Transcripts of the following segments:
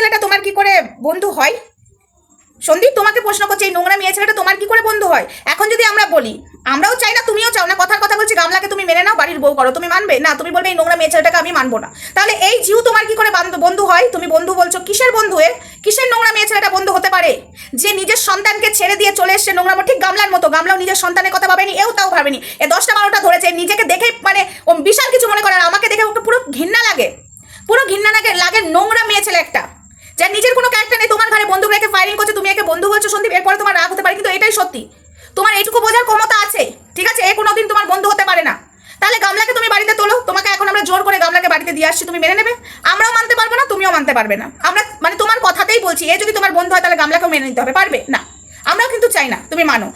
ছেলেটা তোমার কি করে বন্ধু হয়? সন্দীপ, তোমাকে প্রশ্ন করছে, এই নোংরা মেয়ে ছেলেটা তোমার কি করে বন্ধু হয়? এখন যদি আমরা বলি, আমরাও চাই না, তুমিও চাও না, কথার কথা বলছি, গামলাকে তুমি মেনে নাও, বাড়ির বউ করো, তুমি মানবে? না, তুমি বলবে এই নোংরা মেয়ে ছেলেটাকে আমি মানবো না। তাহলে এই জিউ তোমার কি করে বান্ধ- হয়? তুমি বন্ধু বলছো, কিসের বন্ধু এর কিসের নোংরা মেয়ে ছেলেটা বন্ধু হতে পারে? যে নিজের সন্তানকে ছেড়ে দিয়ে চলে এসছে নোংরা ঠিক গামলার মতো, গামলাও নিজের সন্তানের কথা ভাবেনি, এও তাও ভাবেনি। এ দশটা বারোটা ধরেছে নিজেকে দেখে মানে বিশাল কিছু মনে করে আর আমাকে দেখে ওকে পুরো ঘৃণা লাগে। পুরো ঘৃণা লাগে লাগে নোংরা মেয়ে ছেলে একটা। যার নিজের কোনো ক্যারেক্টার নেই, তোমার ঘরে বন্দুক রেখে ফায়ারিং করছে, তুমি একে বন্ধু বলছো সন্দীপ, এরপরে তোমার রাগ হতে পারে, কিন্তু এটাই সত্যি। তোমার এইটুকু বোঝার ক্ষমতা আছে, ঠিক আছে? এ কোনোদিন তোমার বন্ধু হতে পারে না। তাহলে গামলাকে তুমি বাড়িতে তোলো, তোমাকে এখন আমরা জোর করে গামলাকে বাড়িতে দিয়ে আসছি, তুমি মেনে নেবে? আমরাও মানতে পারব না, তুমিও মানতে পারবে না। আমরা মানে তোমার কথাতেই বলছি, এ যদি তোমার বন্ধু হয়, তাহলে গামলাকেও মেনে নিতে হবে, পারবে? না। আমরাও কিন্তু চাই না, তুমি মানো।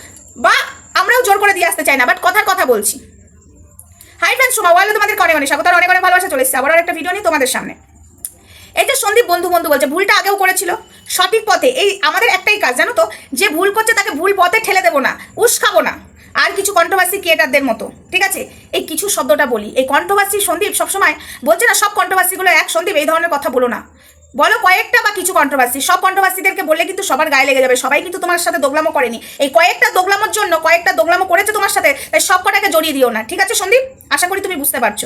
বা আমরাও জোর করে দিয়ে আসতে চাই না বাট কথার কথা বলছি। হাই ফ্রেন্ডস সোমা ওয়ালে তোমাদের অনেক অনেক স্বাগত অনেক অনেক ভালোবাসা চলে এসেছে। আবার একটা ভিডিও নিয়ে তোমাদের সামনে। এই যে সন্দীপ বন্ধু বন্ধু বলছে, ভুলটা আগেও করেছিল। সঠিক পথে, এই আমাদের একটাই কাজ, জানো তো? যে ভুল করছে তাকে ভুল পথে ঠেলে দেবো না উস্কাবো না। আর কিছু কন্ট্রোভার্সি ক্রিয়েটারদের মতো, ঠিক আছে? এই কিছু শব্দটা বলি। এই কন্ট্রোভার্সি সন্দীপ সবসময় বলছে না, সব কন্ট্রোভার্সিগুলো এক, সন্দীপ এই ধরনের কথা বলো না। বলো কয়েকটা বা কিছু কন্ট্রোভার্সি সব কন্ট্রোভার্সিদেরকে বললে কিন্তু সবার গায়ে লেগে যাবে, সবাই কিন্তু তোমার সাথে দোগলামো করেনি। এই কয়েকটা দোগলামোর জন্য, কয়েকটা দোগলামো করেছে তোমার সাথে, তাই সব কটাকে জড়িয়ে দিও না, ঠিক আছে সন্দীপ? আশা করি তুমি বুঝতে পারছ।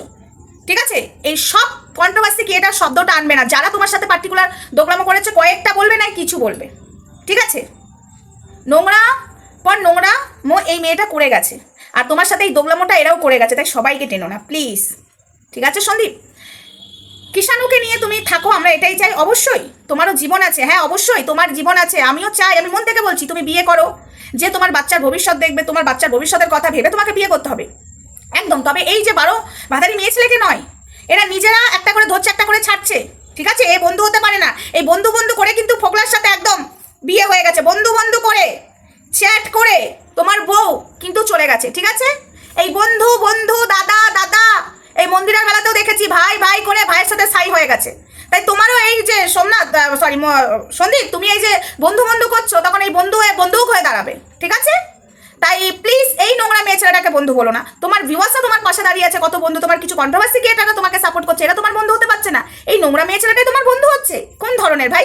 ঠিক আছে? এই সব কন্ট্রোভার্সি এটা শব্দটা আনবে না। যারা তোমার সাথে পার্টিকুলার দোগলামো করেছে, কয়েকটা বলবে না, কিছু বলবে। ঠিক আছে? নোংরা, পর নোংরা মো এই মেয়েটা করে গেছে। আর তোমার সাথে এই দোগলামোটা এরাও করে গেছে, তাই সবাইকে টেনো না প্লিজ ঠিক আছে, সন্দীপ? কিষাণুকে নিয়ে তুমি থাকো, আমরা এটাই চাই। অবশ্যই, তোমারও জীবন আছে। হ্যাঁ অবশ্যই, তোমার জীবন আছে, আমিও চাই। আমি মন থেকে বলছি, তুমি বিয়ে করো, যে তোমার বাচ্চার ভবিষ্যৎ দেখবে, তোমার বাচ্চার ভবিষ্যতের কথা ভেবে তোমাকে বিয়ে করতে হবে। একদম, তবে এই যে বারো ভাতারি মেয়ে ছেলেকে নয় এরা নিজেরা একটা করে ধরছে, একটা করে ছাড়ছে। ঠিক আছে? এ বন্ধু হতে পারে না। এই বন্ধু বন্ধু করে কিন্তু ফোকলার সাথে একদম বিয়ে হয়ে গেছে। বন্ধু বন্ধু করে, চ্যাট করে তোমার বউ কিন্তু চলে গেছে। ঠিক আছে? এই বন্ধু বন্ধু, দাদা দাদা, এই মন্দিরের বেলাতেও দেখেছি, ভাই ভাই করে ভাইয়ের সাথে সাই হয়ে গেছে। তাই তোমারও এই যে সোমনাথ সরি সন্দীপ, তুমি এই যে বন্ধু বন্ধু করছ, তখন এই বন্ধু হয়ে বন্ধুক হয়ে দাঁড়াবে। ঠিক আছে? তাই প্লিজ এই নোংরা মেয়ে ছেলেটাকে বন্ধু বলো না। তোমার ভিউয়ার্সরা তোমার পাশে দাঁড়িয়ে আছে, কত বন্ধু? তোমার কিছু কন্ট্রোভার্সি কি এটা তোমাকে সাপোর্ট করছে এটা তোমার বন্ধু হতে পারছে না। এই নোংরা মেয়ে ছেলেটাই তোমার বন্ধু হচ্ছে। কোন ধরনের ভাই?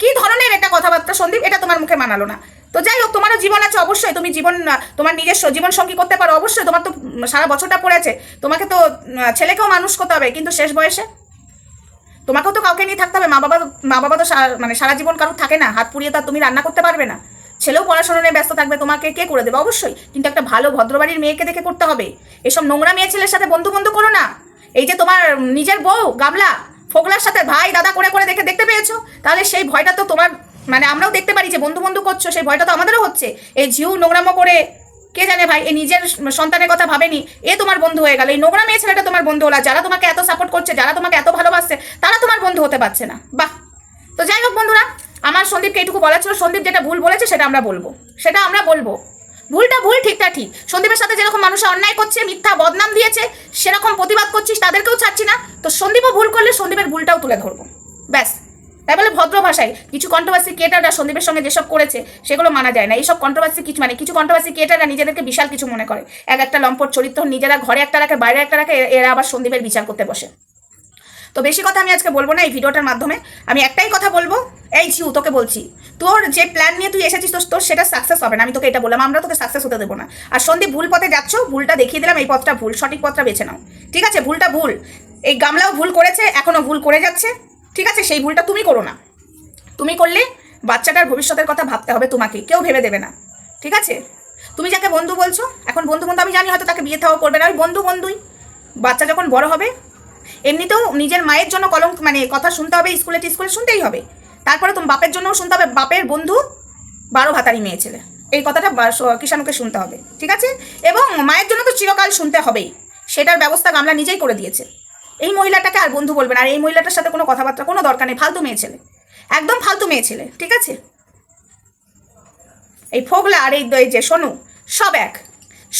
কি ধরনের একটা কথাবার্তা সন্দীপ? এটা তোমার মুখে মানালো না। তো যাই হোক, তোমারও জীবন আছে অবশ্যই। তুমি জীবন, তোমার নিজস্ব জীবন সঙ্গী করতে পারো অবশ্যই। তোমার তো সারা বছরটা পড়েছে তোমাকে তো ছেলেকেও মানুষ করতে হবে। কিন্তু শেষ বয়সে? তোমাকেও তো কাউকে নিয়ে থাকতে হবে। মা বাবা মা বাবা তো মানে সারা জীবন কারোর থাকে না। হাত পুড়িয়ে তো তুমি রান্না করতে পারবে না। ছেলেও পড়াশোনা নিয়ে ব্যস্ত থাকবে, তোমাকে কে করে দেবে? অবশ্যই। কিন্তু একটা ভালো ভদ্রবাড়ির মেয়েকে দেখে করতে হবে। এসব নোংরা মেয়ে ছেলের সাথে বন্ধু বন্ধু করো না। এই যে তোমার নিজের বউ গামলা ফোকলার সাথে ভাই, দাদা করে করে দেখে দেখতে পেয়েছ? তাহলে সেই ভয়টা তো তোমার মানে আমরাও দেখতে পারি যে বন্ধু বন্ধু করছ, সেই ভয়টা তো আমাদেরও হচ্ছে। এই ঝিউ নোংরামো করে, কে জানে ভাই, এই নিজের সন্তানের কথা ভাবেনি, এ তোমার বন্ধু হয়ে গেল। এই নোংরা মেয়ে ছেলেটা তোমার বন্ধু হলো, যারা তোমাকে এত সাপোর্ট করছে, যারা তোমাকে এত ভালোবাসছে, তারা তোমার বন্ধু হতে পারছে না। বাহ! তো যাই হোক বন্ধুরা আমার সন্দীপকে এইটুকু বলার ছিল, সন্দীপ যেটা ভুল বলেছে সেটা আমরা বলব। সেটা আমরা বলব। ভুলটা ভুল ঠিকটা ঠিক। সন্দীপের সাথে যেরকম মানুষ অন্যায় করছে, মিথ্যা বদনাম দিয়েছে, সেরকম প্রতিবাদ করছিস, তাদেরকেও ছাড়ছি না। তো সন্দীপও ভুল করলে সন্দীপের ভুলটাও তুলে ধরবো। ব্যাস। তাই বলে ভদ্র ভাষায় কিছু কন্ট্রোভার্সি ক্রিয়েটাররা সন্দীপের সঙ্গে যেসব করেছে, সেগুলো মানা যায় না। এইসব কন্ট্রোভার্সি কিছু মানে কিছু কন্ট্রোভার্সি ক্রিয়েটাররা নিজেদেরকে বিশাল কিছু মনে করে। এক একটা লম্পট চরিত্র, নিজেরা ঘরে একটা রাখে, বাইরে একটা রাখে এরা আবার সন্দীপের বিচার করতে বসে। তো বেশি কথা আমি আজকে বলব না এই ভিডিওটার মাধ্যমে। আমি একটাই কথা বলব, এই ঝিউ, তোকে বলছি। তোর যে প্ল্যান নিয়ে তুই এসেছিস, তোর তোর সেটা সাকসেস হবে না। আমি তোকে এটা বললাম, আমরা তোকে সাকসেস হতে দেবো না। আর সন্দীপ ভুল পথে যাচ্ছ, ভুলটা দেখিয়ে দিলাম, এই পথটা ভুল, সঠিক পথটা বেছে নাও। ঠিক আছে? ভুলটা ভুল। এই গামলাও ভুল করেছে এখনও ভুল করে যাচ্ছে। ঠিক আছে? সেই ভুলটা তুমি করো না। তুমি করলে বাচ্চাটার ভবিষ্যতের কথা ভাবতে হবে তোমাকে, কেউ ভেবে দেবে না। ঠিক আছে? তুমি যাকে বন্ধু বলছো, এখন বন্ধু বন্ধু আমি জানি হয়তো তাকে বিয়ে থাও করবে না। ওই বন্ধু বন্ধুই বাচ্চা যখন বড় হবে এমনিতেও নিজের মায়ের জন্য কলম মানে কথা শুনতে হবে, স্কুলে স্কুলে শুনতেই হবে। তারপরে তুমি বাপের জন্যও শুনতে হবে, বাপের বন্ধু বারো ভাতারি মেয়ে ছেলে। এই কথাটা কিষাণুকে শুনতে হবে, ঠিক আছে? এবং মায়ের জন্য তো চিরকাল শুনতে হবেই, সেটার ব্যবস্থা গামলা নিজেই করে দিয়েছে। এই মহিলাটাকে আর বন্ধু বলবেন আর এই মহিলাটার সাথে কোনো কথাবার্তা, কোনো দরকার নেই, ফালতু মেয়ে ছেলে। একদম ফালতু মেয়ে ছেলে, ঠিক আছে? এই ফোগলা আর এই যে সোনু, সব এক।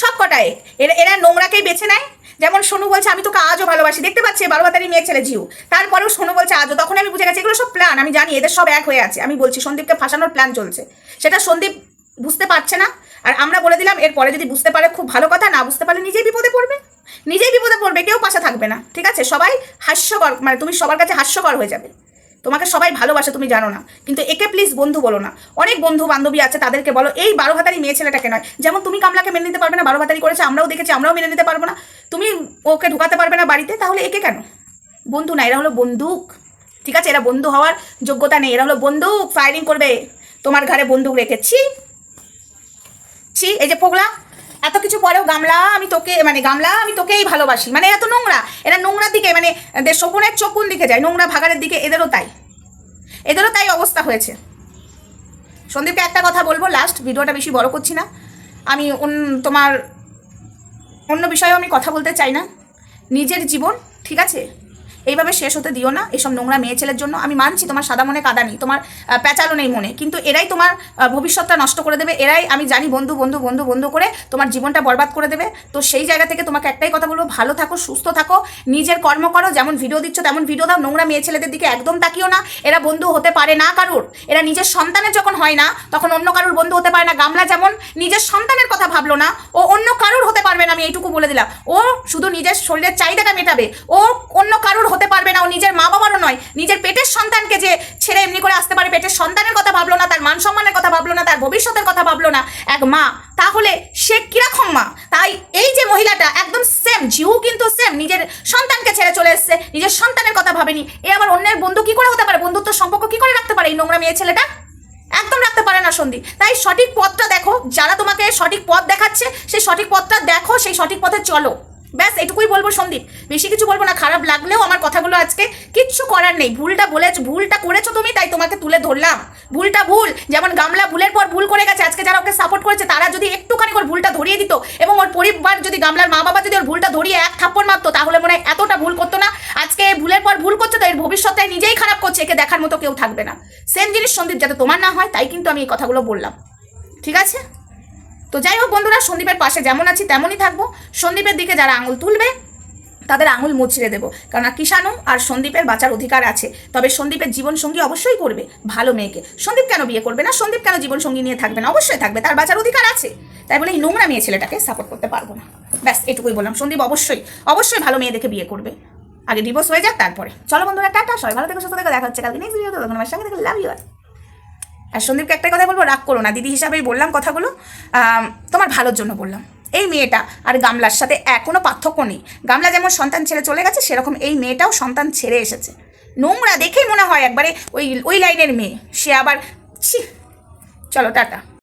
সব কটা এক এরা এরা নোংরাকেই বেছে নেয়। যেমন সোনু বলছে, আমি তোকে আজও ভালোবাসি। দেখতে পাচ্ছি বারো বাতারি মেয়ে ছেলে জিউ। তারপরেও সোনু বলছে, আজও। তখন আমি বুঝে গেছি, এগুলো সব প্ল্যান আমি জানি এদের সব এক হয়ে আছে। আমি বলছি, সন্দীপকে ফাঁসানোর প্ল্যান চলছে। সেটা সন্দীপ বুঝতে পারছে না। আর আমরা বলে দিলাম, এরপরে যদি বুঝতে পারে, খুব ভালো কথা। না বুঝতে পারলে নিজেই বিপদে পড়বে। নিজেই বিপদে পড়বে, কেউ পাশে থাকবে না। ঠিক আছে? সবাই হাস্যকর মানে তুমি সবার কাছে হাস্যকর হয়ে যাবে। তোমাকে সবাই ভালোবাসে, তুমি জানো না। কিন্তু একে প্লিজ বন্ধু বলো না। অনেক বন্ধু বান্ধবী আছে তাদেরকে বলো, এই বারো ভাতারি মেয়ে ছেলেটাকে নয়। যেমন তুমি কামলাকে মেনে নিতে পারবে না বারো ভাতারি করেছে, আমরাও দেখেছি, আমরাও মেনে নিতে পারব না। তুমি ওকে ঢুকাতে পারবে না বাড়িতে, তাহলে একে কেন? বন্ধু না, এরা হলো বন্দুক। ঠিক আছে, এরা বন্ধু হওয়ার যোগ্যতা নেই, এরা হলো বন্দুক ফায়ারিং করবে। তোমার ঘরে বন্দুক রেখেছি ছি। এই যে পোগলা এত কিছু পরেও গামলা আমি তোকে মানে গামলা আমি তোকেই ভালোবাসি। মানে এত নোংরা, এরা নোংরার দিকে মানে শকুনের চোখ কোন দিকে যায়, নোংরা ভাগাড়ের দিকে, এদেরও তাই। এদেরও তাই অবস্থা হয়েছে। সন্দীপকে একটা কথা বলব লাস্ট ভিডিওটা বেশি বড় করছি না। আমি তোমার অন্য বিষয়েও আমি কথা বলতে চাই না। নিজের জীবন, ঠিক আছে? এইভাবে শেষ হতে দিও না এসব নোংরা মেয়ে ছেলের জন্য। আমি মানছি তোমার সাদা মনে কাদা নেই, তোমার প্যাঁচালো নেই মনে। কিন্তু এরাই তোমার ভবিষ্যৎটা নষ্ট করে দেবে, এরাই আমি জানি বন্ধু বন্ধু বন্ধু বন্ধু করে তোমার জীবনটা বরবাদ করে দেবে। তো সেই জায়গা থেকে তোমাকে একটাই কথা বলব, ভালো থাকো, সুস্থ থাকো, নিজের কর্ম করো, যেমন ভিডিও দিচ্ছ তেমন ভিডিও দাও, নোংরা মেয়ে ছেলেদের দিকে একদম তাকিও না। এরা বন্ধু হতে পারে না কারুর, এরা নিজের সন্তানের যখন হয় না, তখন অন্য কারুর বন্ধু হতে পারে না। গামলা যেমন নিজের সন্তানের কথা ভাবলো না ও অন্য কারোর হতে পারবে না, আমি এইটুকু বলে দিলাম। ও শুধু নিজের শরীরের চাহিদাটা মেটাবে। ও অন্য কারুর হতে পারবে না, ও নিজের মা বাবারও নয়, নিজের পেটের সন্তানকে যে ছেড়ে এমনি করে আসতে পারে, পেটের সন্তানের কথা ভাবলো না, তার মান সম্মানের কথা ভাবলো না, তার ভবিষ্যতের কথা ভাবলো না। এক মা, তাহলে সে কীরকম মা? তাই এই যে মহিলাটা একদম সেম জিউ কিন্তু সেম নিজের সন্তানকে ছেড়ে চলে এসছে, নিজের সন্তানের কথা ভাবেনি। এ আবার অন্যের বন্ধু কি করে হতে পারে? বন্ধুত্ব সম্পর্ক কি করে রাখতে পারে? এই নোংরা মেয়ে ছেলেটা? একদম রাখতে পারে না সন্দীপ তাই সঠিক পথটা দেখো। যারা তোমাকে সঠিক পথ দেখাচ্ছে, সেই সঠিক পথটা দেখো, সেই সঠিক পথে চলো। ব্যাস, এটুকুই বলব সন্দীপ বেশি কিছু বলব না, খারাপ লাগলেও আমার কথাগুলো আজকে কিচ্ছু করার নেই। ভুলটা বলেছ, ভুলটা করেছ তুমি, তাই তোমাকে তুলে ধরলাম। ভুলটা ভুল, যেমন গামলা ভুলের পর ভুল করে গেছে, আজকে যারা ওকে সাপোর্ট করেছে, তারা যদি একটুখানি ওর ভুলটা ধরিয়ে দিত, এবং ওর পরিবার যদি গামলার মা বাবা যদি ওর ভুলটা ধরিয়ে এক থাপ্পড় মারতো, তাহলে মনে হয় এতটা ভুল করতো না। আজকে ভুলের পর ভুল করছে, তো এর ভবিষ্যতে নিজেই খারাপ করছে, একে দেখার মতো কেউ থাকবে না। সেম জিনিস সন্দীপ, যাতে তোমার না হয়, তাই কিন্তু আমি এই কথাগুলো বললাম। ঠিক আছে? তো যাই হোক বন্ধুরা, সন্দীপের পাশে যেমন আছি, তেমনই থাকব। সন্দীপের দিকে যারা আঙুল তুলবে, তাদের আঙুল মুচড়ে দেবো। কেননা কিষাণু আর সন্দীপের বাঁচার অধিকার আছে। তবে সন্দীপের জীবনসঙ্গী অবশ্যই করবে, ভালো মেয়েকে। সন্দীপ কেন বিয়ে করবে না? সন্দীপ কেন জীবনসঙ্গী নিয়ে থাকবে না? অবশ্যই থাকবে, তার বাঁচার অধিকার আছে। তাই বলে এই নোংরা মেয়ে ছেলেটাকে সাপোর্ট করতে পারব না। ব্যাস, এটুকুই বললাম। সন্দীপ অবশ্যই অবশ্যই ভালো মেয়ে দেখে বিয়ে করবে। আগে ডিভোর্স হয়ে যাক, তারপরে। চলো বন্ধুরা, টাটা। সবাই ভালো থেকে, সুস্থ থেকে। দেখা হচ্ছে কালকে নেক্সট ভিডিও তখন আমার সঙ্গে থেকে। লাভ ইউ আর সন্দীপকে একটা কথা বলব, রাগ করো না। দিদি হিসাবেই বললাম কথাগুলো। তোমার ভালোর জন্য বললাম। এই মেয়েটা আর গামলার সাথে কোনো পার্থক্য নেই। গামলা যেমন সন্তান ছেড়ে চলে গেছে, সেরকম এই মেয়েটাও সন্তান ছেড়ে এসেছে। নোংরা দেখেই মনে হয় একবারে ওই ওই লাইনের মেয়ে। সে আবার, ছি। চলো, টাটা।